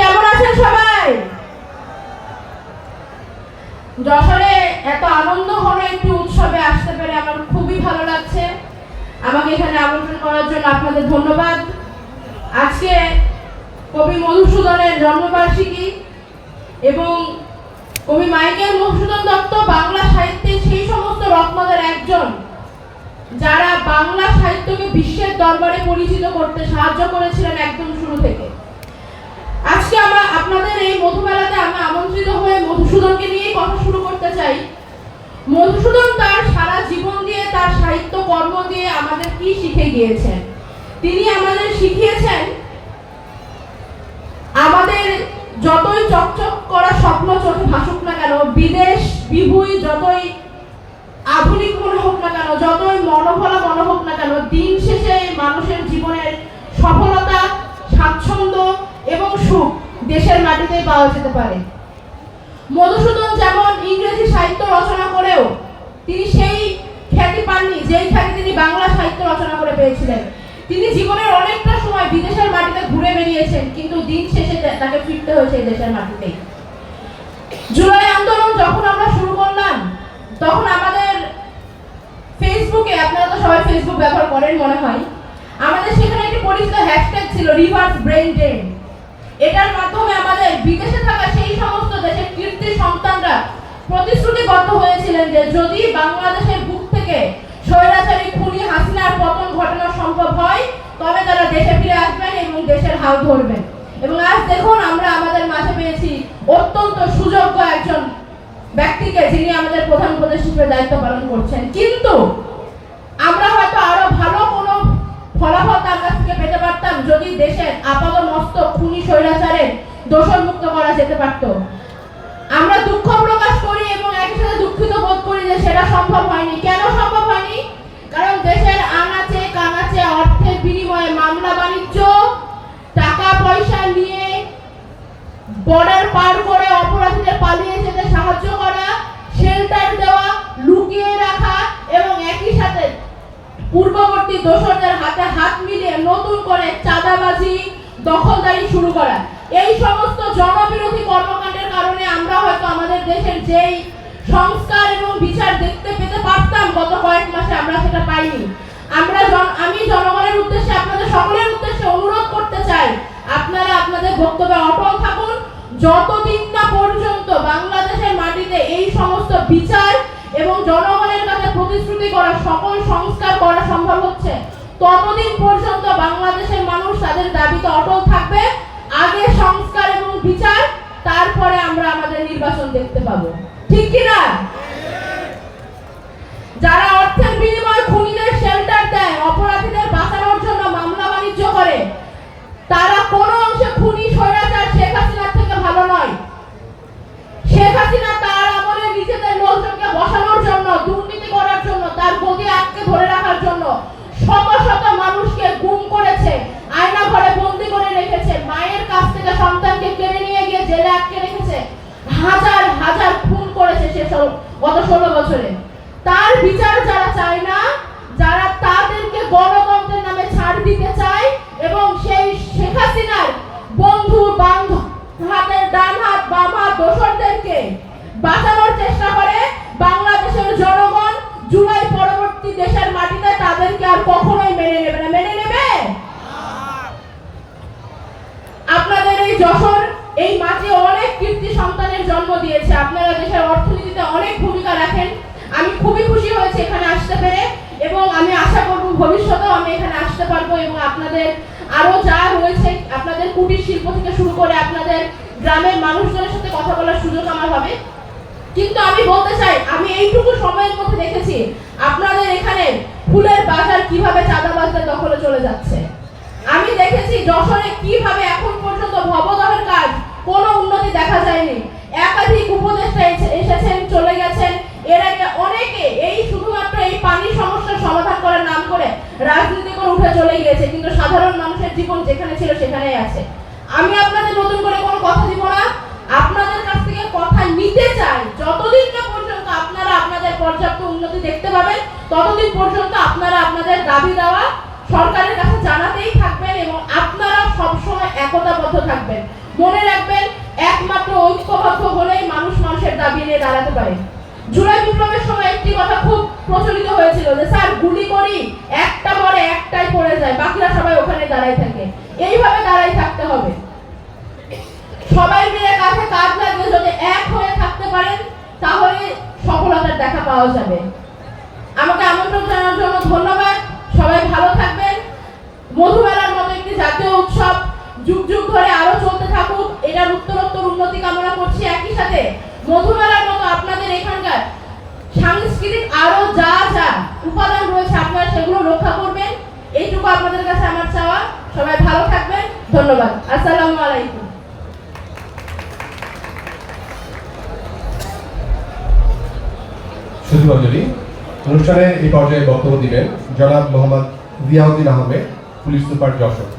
কেমন আছেন সবাই? যশোরে এত আনন্দ ঘন একটি উৎসবে আসতে পেরে আমার খুবই ভালো লাগছে। আমাকে এখানে আমন্ত্রণ করার জন্য আপনাদের ধন্যবাদ। আজকে কবি মধুসূদনের জন্মবার্ষিকী এবং কবি মাইকেল মধুসূদন দত্ত বাংলা সাহিত্যের সেই সমস্ত রত্নদের একজন, যারা বাংলা সাহিত্যকে বিশ্বের দরবারে পরিচিত করতে সাহায্য করেছিলেন একদম শুরু থেকে। আজকে আমরা আপনাদের এই মধুমেলাতে আমি আমন্ত্রিত হয়ে মধুসূদনকে নিয়েই কথা শুরু করতে চাই। মধুসূদন তার সারা জীবন দিয়ে, তার সাহিত্য কর্ম দিয়ে আমাদের কি শিখে গিয়েছেন? তিনি আমাদের শিখিয়েছেন, আমাদের যতই চকচক করা স্বপ্ন চোখে ভাসুক না কেন, বিদেশ বিভুই যতই আধুনিক মনে হোক না কেন, যতই মনোভলা মনে হোক না কেন, দিন শেষে মানুষের জীবনের দেশের মাটিতেই পাওয়া যেতে পারে। মধুসূদন যেমন ইংরেজি সাহিত্য রচনা করেও তিনি সেই খ্যাতি পাননি, যেই খ্যাতি তিনি বাংলা সাহিত্য রচনা করে পেয়েছিলেন। তিনি জীবনের অনেকটা সময় বিদেশের মাটিতে ঘুরে বেরিয়েছেন কিন্তু দিন শেষে তাকে ফিরতে হয়েছে দেশের মাটিতেই। জুলাই আন্দোলন যখন আমরা শুরু করলাম, তখন আমাদের ফেসবুকে আপনারা তো সবাই ফেসবুক ব্যবহার করেন মনে হয়, আমাদের সেখানে একটি পরিচিত হ্যাশট্যাগ ছিল রিভার্স ব্রেন ড্রেন এটার মাধ্যমে আমাদের বিদেশে থাকা সেই সমস্ত দেশের কীর্তি সন্তানরা প্রতিশ্রুতিবদ্ধ হয়েছিলেন যে যদি বাংলাদেশের বুক থেকে স্বৈরাচারী খুনি হাসিনার পতন ঘটানো সম্ভব হয়, তবে তারা দেশে ফিরে আসবেন এবং দেশের হাল ধরবেন। এবং আজ দেখুন আমরা আমাদের মাঝে পেয়েছি অত্যন্ত সুযোগ্য একজন ব্যক্তিকে যিনি আমাদের প্রধান উপদেশ হিসেবে দায়িত্ব পালন করছেন। কিন্তু আমরা দেশের আপাত মস্তক খুনি স্বৈরাচারের দোষর করা যেতে পারত। আমরা দুঃখ প্রকাশ করি এবং একই সাথে দুঃখিত বোধ করি যে সেটা সম্ভব হয়নি। কেন সম্ভব হয়নি? কারণ দেশের আনাচে কানাচে অর্থের বিনিময়ে মামলা বাণিজ্য টাকা পয়সা নিয়ে বর্ডার পার করে অপরাধীদের পালিয়ে যেতে সাহায্য করা শেল্টার দেওয়া, লুকিয়ে রাখা এবং একই সাথে পূর্ববর্তী দোসরদের হাতে হাত নতুন করে চাঁদাবাজি, দখলদারি শুরু করা। এই সমস্ত জনবিরোধী কর্মকাণ্ডের কারণে আমরা হয়তো আমাদের দেশের যেই সংস্কার এবং বিচার দেখতে পেতে পারতাম, গত কয়েক মাসে আমরা সেটা পাইনি। আমরা আমি জনগণের উদ্দেশ্যে, আপনাদের সকলের উদ্দেশ্যে অনুরোধ করতে চাই, আপনারা আপনাদের বক্তব্যে অটল থাকুন। যতদিন না পর্যন্ত বাংলাদেশের মাটিতে এই সমস্ত বিচার এবং জনগণের কাছে প্রতিশ্রুতি করা, সকল সংস্কার করা সম্ভব হচ্ছে ততদিন পর্যন্ত বাংলাদেশের মানুষ তাদের দাবিতে অটল থাকবে। আগে সংস্কার এবং বিচার, তারপরে আমরা আমাদের নির্বাচন দেখতে পাবো। ঠিক কি না? যারা অর্থের বিনিময়ে খুনিদের শেল্টার দেয়, অপরাধীদের বাঁচানোর জন্য মামলা বাণিজ্য করে, তারা কোন অংশে খুনি স্বৈরাচার শেখ হাসিনার থেকে ভালো নয় শেখ হাসিনা তার আমলে নিজেদের লোকজনকে বসানোর জন্য দুর্নীতি করার জন্য তার গদি আটকে ধরে রাখার জন্য শত শত মানুষকে গুম করেছে আয়না ঘরে বন্দি করে রেখেছে মায়ের কাছ থেকে সন্তানকে কেড়ে নিয়ে গিয়ে জেলে আটকে রেখেছে হাজার হাজার খুন করেছে সে সব- গত ষোলো বছরে তার বিচার যারা চায় না, যারা তাদেরকে গণতন্ত্রের নামে ছাড় দিতে চায় এবং সেই শেখ হাসিনার বন্ধু বান্ধব হাতের ডান হাত বাম হাত দোসরদেরকে বাঁচানোর চেষ্টা করে, বাংলাদেশের জনগণ জুলাই পরবর্তী দেশের মাটিতে তাদেরকে আর কখনোই মেনে নেবে না। মেনে নেবে? আপনাদের এই যশোর, এই মাঠে অনেক কীর্তি সন্তানের জন্ম দিয়েছে। আপনারা দেশের অর্থনীতিতে অনেক আমি খুবই খুশি হয়েছে এখানে আসতে পেরে এবং আমি আশা করব ভবিষ্যতেও আমি এখানে আসতে পারব এবং আপনাদের আরও যা রয়েছে, আপনাদের কুটির শিল্প থেকে শুরু করে আপনাদের গ্রামের মানুষজনের সাথে কথা বলার সুযোগ আমার হবে। কিন্তু আমি বলতে চাই, আমি এইটুকু সময়ের মধ্যে দেখেছি, আপনাদের এখানে ফুলের বাজার কীভাবে চাঁদাবাজদের দখলে চলে যাচ্ছে। আমি দেখেছি যশোরে কীভাবে এখন পর্যন্ত ভবদহের কাজ কোনো উন্নতি দেখা যায়নি। একাধিক উপদেষ্টা এসে- এসেছেন চলে গেছেন এর আগে অনেকে এই শুধুমাত্র এই পানি সমস্যার সমাধান করার নাম করে রাজনীতি চলে গিয়েছে কিন্তু সাধারণ মানুষের জীবন যেখানে ছিল সেখানেই আছে। আমি আপনাদের নতুন করে কোনো কথা দিব না। আপনাদের কাছ থেকে কথা নিতে চাই। যতদিন না পর্যন্ত আপনারা আপনাদের পর্যাপ্ত উন্নতি দেখতে পাবেন, ততদিন পর্যন্ত আপনারা আপনাদের দাবি দেওয়া সরকারের কাছে জানাতেই থাকবেন এবং আপনারা সবসময় একতাবদ্ধ থাকবেন। মনে রাখবেন, একমাত্র ঐক্যবদ্ধ হলেই মানুষ মানুষের দাবি নিয়ে দাঁড়াতে পারে। জুলাই বিপ্লবের সময় একটি কথা খুব প্রচলিত হয়েছিল যে, স্যার, গুলি দেখা পাওয়া যাবে। আমাকে আমন্ত্রণ জানানোর জন্য ধন্যবাদ। সবাই ভালো থাকবেন। মধুমেলার মতো একটি জাতীয় উৎসব যুগ যুগ ধরে আরও চলতে থাকুক, এটার উত্তরোত্তর উন্নতি কামনা করছি। একই সাথে মধুমেলার মতো আপনাদের এখানকার সাংস্কৃতিক আরও যা যা উপাদান রয়েছে আপনারা সেগুলো রক্ষা করবেন। এইটুকু আপনাদের কাছে আমার চাওয়া। সবাই ভালো থাকবেন। ধন্যবাদ। আসসালামু আলাইকুম। শুধু অনুষ্ঠানে এই পর্যায়ে বক্তব্য দিবেন জনাব মোহাম্মদ জিয়াউদ্দিন আহমেদ পুলিশ সুপার যশোর।